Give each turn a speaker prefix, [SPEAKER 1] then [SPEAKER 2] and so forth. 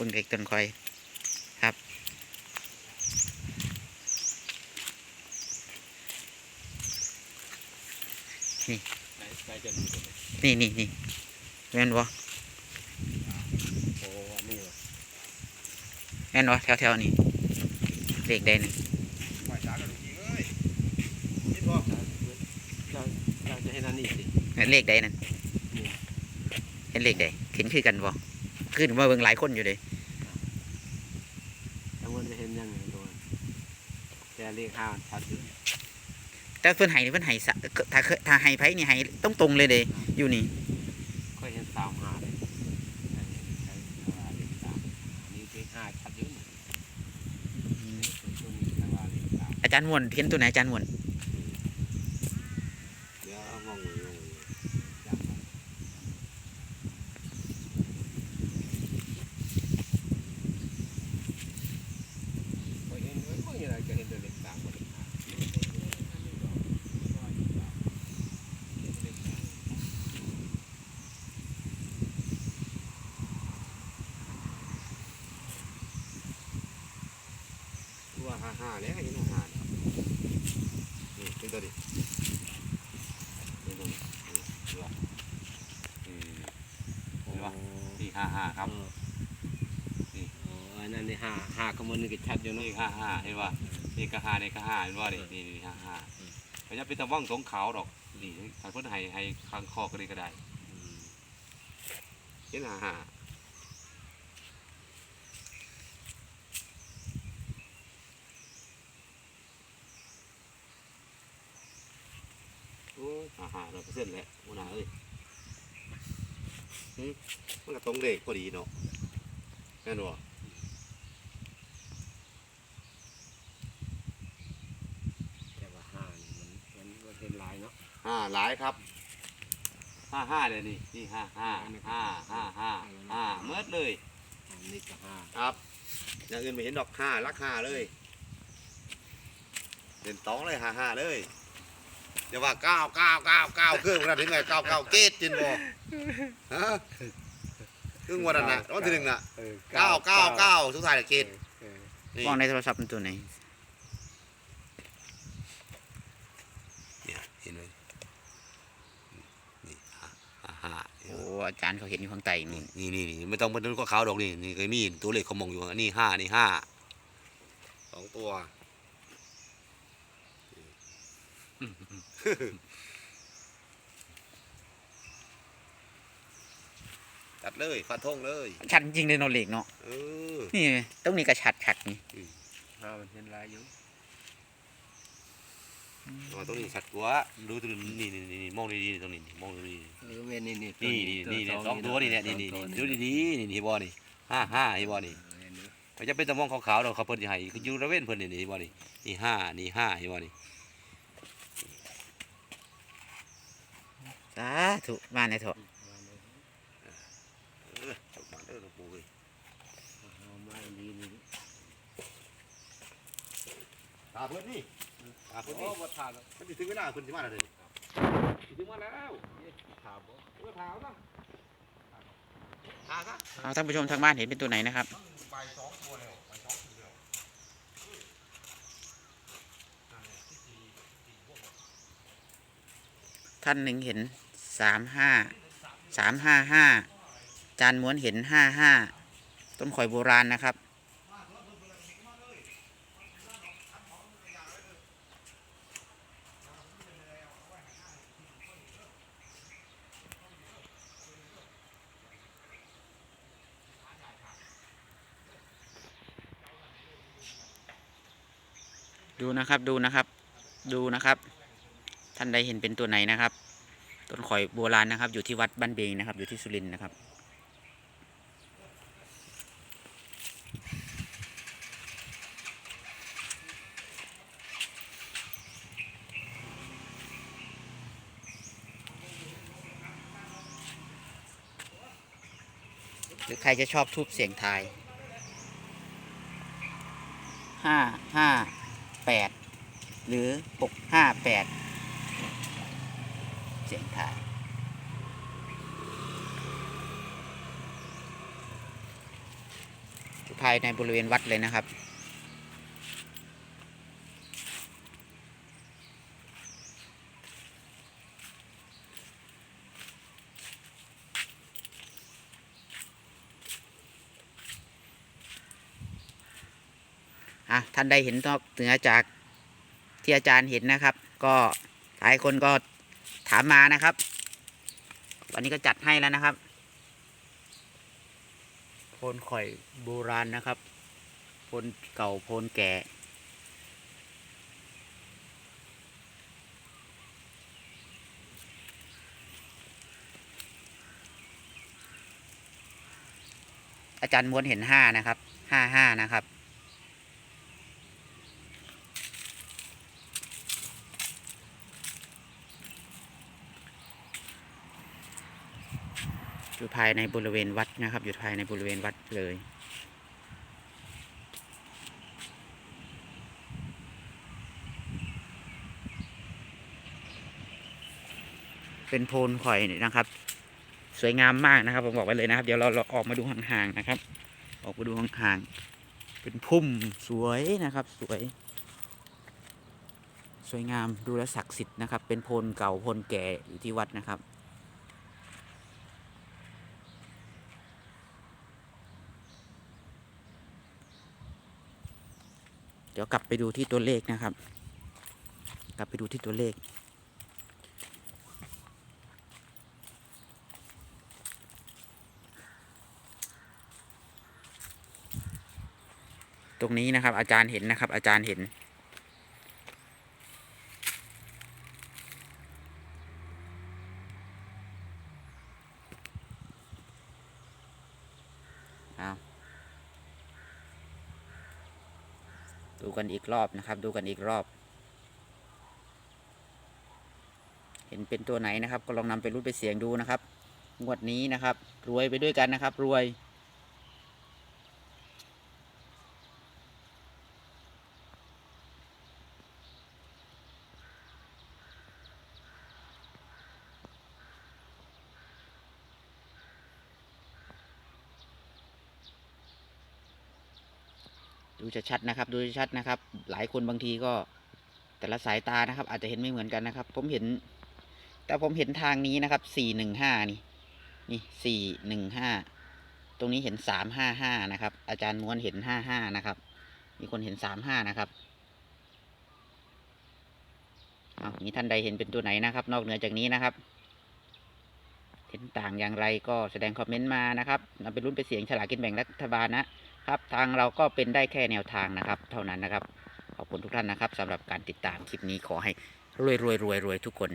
[SPEAKER 1] บิ่งเด็กต้นคอยครับ
[SPEAKER 2] ไหนใครจะดูตัวไหน
[SPEAKER 1] นี่นี่นี่แม่นบ่
[SPEAKER 2] โอ้อันนี้เหรอ
[SPEAKER 1] แม่นบ่แถวแถวๆนี่เลขใดนี่
[SPEAKER 3] ปล่อยสากันจริงเอ้ยนี่บ่
[SPEAKER 2] เจ้าเจ้าจะให้นั่นนี่สิ
[SPEAKER 1] เลขใดนั่นเห็นเลขใดเห็นคือกันบ่ คือมาเบิ่งหลายคนอยู่เด้
[SPEAKER 2] ทั้งวันจะเห็นยังไงตัวแต่เลขห้าชัดอยู่
[SPEAKER 1] แต่เพิ่นให้นี่เพิ่นให้สะถ้าเคยถ้าให้ไผนี่ให้ตรงตรงๆเลยเด้อยู่นี่
[SPEAKER 2] ค่อยเห็นสามห้าเลยใช่ใช่ว่าเลขสามอันนี้เลขห้าชัดอยู่นี่ตัวนี้ทางว่าเลขสาม
[SPEAKER 1] อาจารย์ม่วนเห็นตัวไหนอาจารย์ม่วน
[SPEAKER 3] เดี๋ยวเอามองมือมองมือ
[SPEAKER 2] จำไว้ค่อยเห็นเอ้ยค่อยเห็นอะไรก็เห็นแต่เลขสามกับเลขห้าเลขสาม
[SPEAKER 3] ตัวห้าห้าแล้วเห็นห้านี่เป็นตัวดินี่ตัวนี้นี่ตัวอืม
[SPEAKER 2] โอ้
[SPEAKER 3] นี่ห้าห้าครับ
[SPEAKER 2] นี่อ๋ออันนั้นนี่ห้าห้าก็มันนี่ก็ชัดอยู่เนอะ
[SPEAKER 3] นี่ห้าห้าเห็นป่ะนี่ก็ห้านี่ก็ห้าเห็นป่ะนี่นี่นี่ห้าห้าเพราะฉะนั้นเป็นตะว่องสงขาวดอกนี่ถ้าเพิ่นให้ให้ข้างคอก็ได้ก็ได้เห็นห้าห้าโอ้ย ห้าห้าร้อยเปอร์เซ็นต์แหละหัวหน้าเอ้ยหึมันก็ตรงเลขพอดีเนาะแม่นบ่
[SPEAKER 2] แต่ว่าห้านี่มันมันมันเป็นลายเนาะ
[SPEAKER 3] ห้าหลายครับห้าห้าเลยนี่นี่ห้าห้าห้าห้าห้าห้าเมื่อเลย
[SPEAKER 2] อันนี้ก็ห้า
[SPEAKER 3] ครับอย่างอื่นไม่เห็นดอกห้ารักห้าเลยเด่นตองเลยห้าห้าเลย อย่าว่าเก้าเก้าเก้าเก้าครึ่งวันถึงไงเก้าเก้าเกตจินบ่ฮะครึ่งวันนั้นนะวันที่หนึ่งน่ะ
[SPEAKER 2] เออ
[SPEAKER 3] เก้าเก้าเก้าสุดท้ายน่ะเกต
[SPEAKER 2] เออ
[SPEAKER 3] นี่
[SPEAKER 1] มองในโทรศัพท์มันตัวไหน
[SPEAKER 3] เนี่ยเห็นไหมนี่ห้าห้าห้า
[SPEAKER 1] โอ้อาจารย์เขาเห็นอยู่ข้างใต้นู่น
[SPEAKER 3] นี่นี่นี่ไม่ต้องเป็นก็ขาวดอกนี่นี่เคยมีตัวเลขเขามองอยู่อันนี้ห้านี่ห้าสองตัว จัดเลยฟันธงเลย
[SPEAKER 1] ชัดจริงเลยเนาะเลขเนาะ
[SPEAKER 3] เออ
[SPEAKER 1] นี่ตรงนี้ก็ชัดชัดนี่
[SPEAKER 2] ห้ามันเป็นลายอยู่
[SPEAKER 3] เอาตรงนี้ชัดกว่าดูตรงนี้นี่นี่นี่มองดีๆตรงนี้นี่มองตรงนี้
[SPEAKER 2] เออเว้นนี่นี่
[SPEAKER 3] นี่นี่นี่เนี่ยสองตัวนี่เนี่ยนี่นี่นี่ดู
[SPEAKER 2] ดิ
[SPEAKER 3] ดีๆนี่นี่บอนี่ห้าห้าไอ้บอนี่มันจะเป็นตะมองขาวๆเราเขาเพิ่นสิให้คืออยู่ระเว้นเพิ่นนี่นี่บอนี่นี่ห้านี่ห้าไอ้บอนี่า
[SPEAKER 1] ธุมาในเถอะ
[SPEAKER 3] เออจบมาเด้อหลวงปู่เอ้ย
[SPEAKER 2] ไม่ดีนี่
[SPEAKER 3] ตาเพิ่นนี่ตาเพิ่น
[SPEAKER 2] โอ้
[SPEAKER 3] นี่
[SPEAKER 2] บ่ทาน
[SPEAKER 3] มันสิถึงเวลาเพิ่นสิมาแล้วเด้อสิถึงมาแล้ว
[SPEAKER 2] ถามบ่
[SPEAKER 3] เออถามนะถามนะ
[SPEAKER 1] เอาท่านผู้ชมทางบ้านเห็นเป็นตัวไหนนะครับ
[SPEAKER 3] ใบสองตัวแล้วใบสองตัวแล้ว
[SPEAKER 1] ท่านหนึ่งเห็น สามห้าสามห้าห้าจานม้วนเห็นห้าห้าต้นข่อยโบราณนะครับ ดูนะครับดูนะครับ ดูนะครับ ท่านใดเห็นเป็นตัวไหนนะครับ ต้นข่อยโบราณนะครับ อยู่ที่วัดบ้านเบงนะครับ อยู่ที่สุรินทร์นะครับ หรือใครจะชอบทูบเสียงทายห้าห้าแปดหรือหกห้าแปด สียงทยภายในบริเวณวัดเลยนะครับ อะ ท่านใดเห็นนอกเหนือจากที่อาจารย์เห็นนะครับ ก็หลายคนก็ ถามมานะครับ วันนี้ก็จัดให้แล้วนะครับโพนข่อยโบราณนะครับโพนเก่าโพนแก่อาจารย์ม้วนเห็นห้านะครับ ห้าห้านะครับ อยู่ภายในบริเวณวัดนะครับ อยู่ภายในบริเวณวัดเลย เป็นโพนข่อยนะครับ สวยงามมากนะครับ ผมบอกไว้เลยนะครับ เดี๋ยวเราเราออกมาดูห่างๆนะครับ ออกมาดูห่างๆเป็นพุ่มสวยนะครับ สวย สวยงามดูแลศักดิ์สิทธิ์นะครับ เป็นโพนเก่าโพนแก่อยู่ที่วัดนะครับ ดี๋ยวกลับไปดูที่ตัวเลขนะครับ กลับไปดูที่ตัวเลข ตรงนี้นะครับ อาจารย์เห็นนะครับ อาจารย์เห็น ดูกันอีกรอบนะครับ ดูกันอีกรอบ เห็นเป็นตัวไหนนะครับ ก็ลองนำไปรุ่นไปเสียงดูนะครับ งวดนี้นะครับ รวยไปด้วยกันนะครับ รวย ดูชัดๆนะครับ ดูชัดนะครับ หลายคนบางทีก็แต่ละสายตานะครับ อาจจะเห็นไม่เหมือนกันนะครับ ผมเห็น แต่ผมเห็นทางนี้นะครับสี่หนึ่งห้านี่ นี่สี่หนึ่งห้าตรงนี้เห็นสามห้าห้านะครับ อาจารย์ม้วนเห็นห้าห้านะครับ มีคนเห็นสามห้านะครับเอานี้ท่านใดเห็นเป็นตัวไหนนะครับ นอกเหนือจากนี้นะครับ เห็นต่างอย่างไรก็แสดงคอมเมนต์มานะครับนำไปรุ่นไปเสียงฉลากกินแบ่งรัฐบาลนะ ครับ ทางเราก็เป็นได้แค่แนวทางนะครับ เท่านั้นนะครับ ขอบคุณทุกท่านนะครับสำหรับการติดตามคลิปนี้ขอให้รวยรวยรวยรวยทุกคน